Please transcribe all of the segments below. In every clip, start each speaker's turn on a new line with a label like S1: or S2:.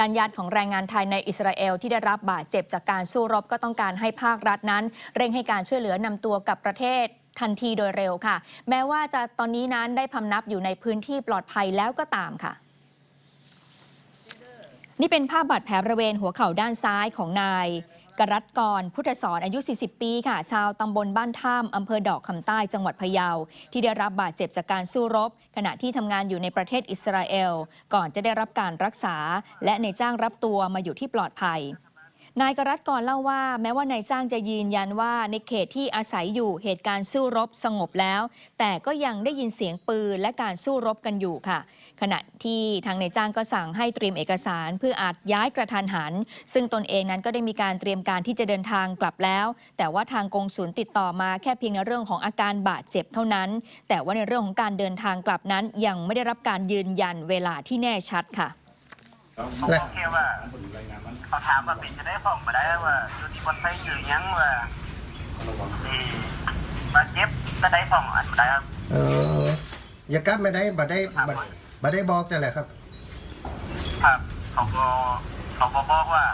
S1: ด้านญาติของแรงงานไทยในอิสราเอลที่ได้รับบาดเจ็บจากการสู้รบก็ต้องการให้ภาครัฐนั้น เร่งให้การช่วยเหลือนำตัวกับประเทศทันทีโดยเร็วค่ะ แม้ว่าจะตอนนี้นั้นได้พำนับอยู่ในพื้นที่ปลอดภัยแล้วก็ตามค่ะนี่เป็นภาพบาดแผลบริเวณหัวเข่าด้านซ้ายของนาย กรัตกร พุทธสอนอายุ 40 ปีค่ะ ชาวตำบลบ้านท่ามอำเภอดอกคำใต้จังหวัดพะเยา ที่ได้รับบาดเจ็บจากการสู้รบ ขณะที่ทำงานอยู่ในประเทศอิสราเอล ก่อนจะได้รับการรักษา และในจ้างรับตัวมาอยู่ที่ปลอดภัย นายกรัตกรเล่าว่า แม้ว่านายจ้างจะยืนยันว่าในเขตที่อาศัยอยู่เหตุการณ์สู้รบสงบแล้ว แต่ก็ยังได้ยินเสียงปืนและการสู้รบกันอยู่ค่ะ ขณะที่ทางนายจ้างก็สั่งให้เตรียมเอกสาร เพื่ออาจย้ายกระทันหัน ซึ่งตนเองนั้นก็ได้มีการเตรียมการที่จะเดินทางกลับแล้ว แต่ว่าทางกงศูนย์ติดต่อมาแค่เพียงในเรื่องของอาการบาดเจ็บเท่านั้น แต่ว่าในเรื่องของการเดินทางกลับนั้นยังไม่ได้รับการยืนยันเวลาที่แน่ชัดค่ะ
S2: ผมโอเคว่าเขาถามว่าเป็นจะได้ฟ้องมาได้ว่าอยู่ที่คนไทยอยู่ยังว่าที่มาเจ็บจะได้ฟ้องอันมาได้ครับ
S3: เอออย่ากลับไม่ได้บัดได้บัดบัดได้บอกแต่แหละครับ
S2: ครับเขาก็เขาก็บอกว่า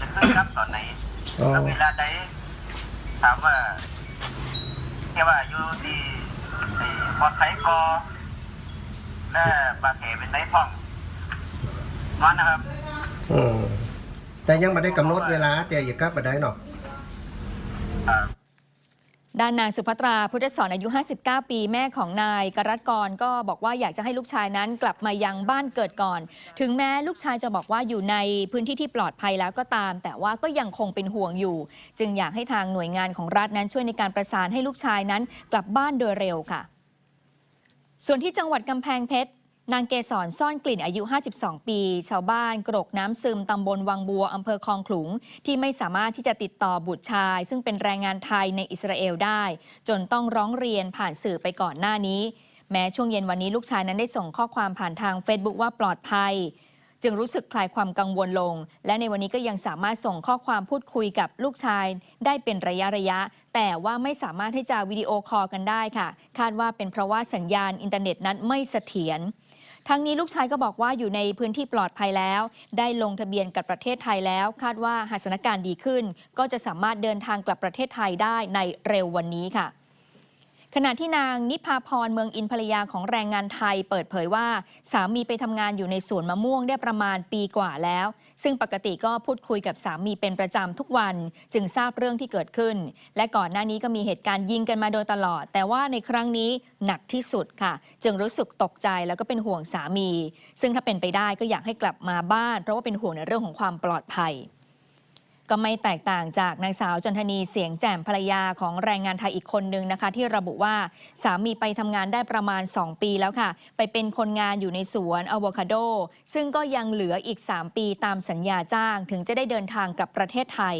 S2: จะขึ้นครับตอนไหน
S3: อ๋อ
S2: แล้วเวลาใดถามว่าแค่ว่าอยู่ที่ที่ปลอดภัยก็และบาดแผลเป็นได้ฟ้อง มันนะครับ
S3: อืมแต่ยังบัดได้กำหนดเวลาแต่อย่ากลับบัดได้เนาะ
S2: ครับ
S1: ด้านนางสุภัตราพุทธสอนอายุ 59 ปีแม่ของนายกรัตกรก็บอกว่าอยากจะให้ลูกชายนั้นกลับมายังบ้านเกิดก่อน ถึงแม้ลูกชายจะบอกว่าอยู่ในพื้นที่ที่ปลอดภัยแล้วก็ตาม แต่ว่าก็ยังคงเป็นห่วงอยู่ จึงอยากให้ทางหน่วยงานของรัฐนั้นช่วยในการประสานให้ลูกชายนั้นกลับบ้านโดยเร็วค่ะ ส่วนที่จังหวัดกำแพงเพชร นางเกษรซ่อนกลิ่นอายุ 52 ปี ชาวบ้านกรกน้ำซึมตำบลวังบัวอำเภอคลองขลุง ที่ไม่สามารถที่จะติดต่อบุตรชาย ซึ่งเป็นแรงงานไทยในอิสราเอลได้ จนต้องร้องเรียนผ่านสื่อไปก่อนหน้านี้ แม้ช่วงเย็นวันนี้ลูกชายนั้นได้ส่งข้อความผ่านทาง Facebook ว่าปลอดภัย จึงรู้สึกคลายความกังวลลง และในวันนี้ก็ยังสามารถส่งข้อความพูดคุยกับลูกชาย ได้เป็นระยะระยะ แต่ว่าไม่สามารถที่จะวิดีโอคอลกันได้ค่ะ คาดว่าเป็นเพราะว่าสัญญาณอินเทอร์เน็ตนั้นไม่เสถียร ทั้งนี้ลูกชายก็บอกว่าอยู่ในพื้นที่ปลอดภัยแล้ว ได้ลงทะเบียนกับประเทศไทยแล้ว คาดว่าหากสถานการณ์ดีขึ้น ก็จะสามารถเดินทางกลับประเทศไทยได้ในเร็ววันนี้ค่ะ ขณะที่นางนิพาพรเมืองอินภรรยาของแรงงานไทยเปิดเผยว่า สามีไปทำงานอยู่ในสวนมะม่วงได้ประมาณปีกว่าแล้ว ซึ่งปกติก็พูดคุยกับสามีเป็นประจำทุกวัน จึงทราบเรื่องที่เกิดขึ้น และก่อนหน้านี้ก็มีเหตุการณ์ยิงกันมาโดยตลอด แต่ว่าในครั้งนี้หนักที่สุดค่ะ จึงรู้สึกตกใจแล้วก็เป็นห่วงสามี ซึ่งถ้าเป็นไปได้ก็อยากให้กลับมาบ้าน เพราะว่าเป็นห่วงในเรื่องของความปลอดภัย ก็ไม่แตกต่างจากนางสาวจันทนีเสียงแจ่มภรรยาของแรงงานไทยอีกคนนึงนะคะ ที่ระบุว่าสามีไปทำงานได้ประมาณ 2 ปีแล้วค่ะ ไปเป็นคนงานอยู่ในสวนอะโวคาโด ซึ่งก็ยังเหลืออีก 3 ปีตามสัญญาจ้างถึงจะได้เดินทางกลับประเทศไทย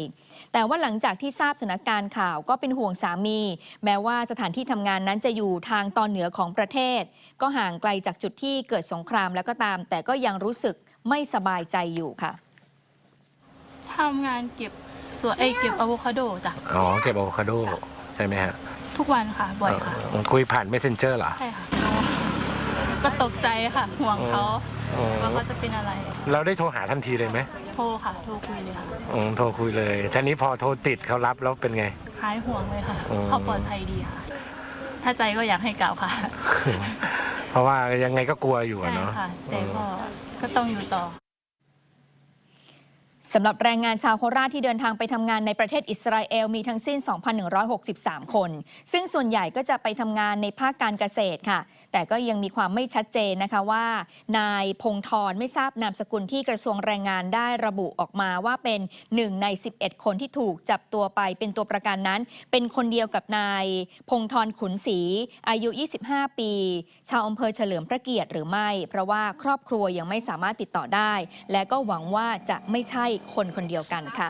S1: แต่ว่าหลังจากที่ทราบสถานการณ์ข่าวก็เป็นห่วงสามี แม้ว่าสถานที่ทำงานนั้นจะอยู่ทางตอนเหนือของประเทศ ก็ห่างไกลจากจุดที่เกิดสงครามแล้วก็ตาม แต่ก็ยังรู้สึกไม่สบายใจอยู่ค่ะ
S4: ทำงานเก็บสวนเอยเก็บอะโวคาโดจ้ะ
S5: อ๋อเก็บอะโวคาโดใช่ไหมฮะ
S4: ทุกวันค่ะ บ่อยค่ะ
S5: เออคุยผ่าน messenger เหรอ
S4: ใช่ค่ะ ก็ตกใจค่ะห่วงเขา
S5: อ๋อ
S4: ว่าเขาจะเป็นอะไร
S5: เราได้โทรหาทันทีเลยไหม
S4: โทรค่ะ โทรคุยเลยค่ะ
S5: อืมโทรคุยเลยทีนี้พอโทรติดเขารับแล้วเป็นไง
S4: หายห่วงเลยค่ะ
S5: อ๋อ
S4: เขาปลอดภัยดีค่ะ ถ้าใจก็อยากให้กล่าวค่ะ
S5: เพราะว่ายังไงก็กลัวอยู่อะ
S4: ใช่
S5: เนาะ
S4: ค่ะ แต่ก็ก็ต้องอยู่ต่อ
S1: สำหรับแรงงานชาวโคราชที่เดินทางไปทำงานในประเทศอิสราเอลมีทั้งสิ้น 2,163 คน ซึ่งส่วนใหญ่ก็จะไปทำงานในภาคการเกษตรค่ะ แต่ก็ยังมีความไม่ชัดเจนนะคะว่า นายพงธรไม่ทราบนามสกุลที่กระทรวงแรงงานได้ระบุออกมาว่าเป็น 1 ใน 11 คนที่ถูกจับตัวไปเป็นตัวประกันนั้น เป็นคนเดียวกับนายพงธรขุนศรีอายุ 25 ปี ชาวอำเภอเฉลิมพระเกียรติหรือไม่ เพราะว่าครอบครัวยังไม่สามารถติดต่อได้ และก็หวังว่าจะไม่ใช่คนคนเดียวกันค่ะ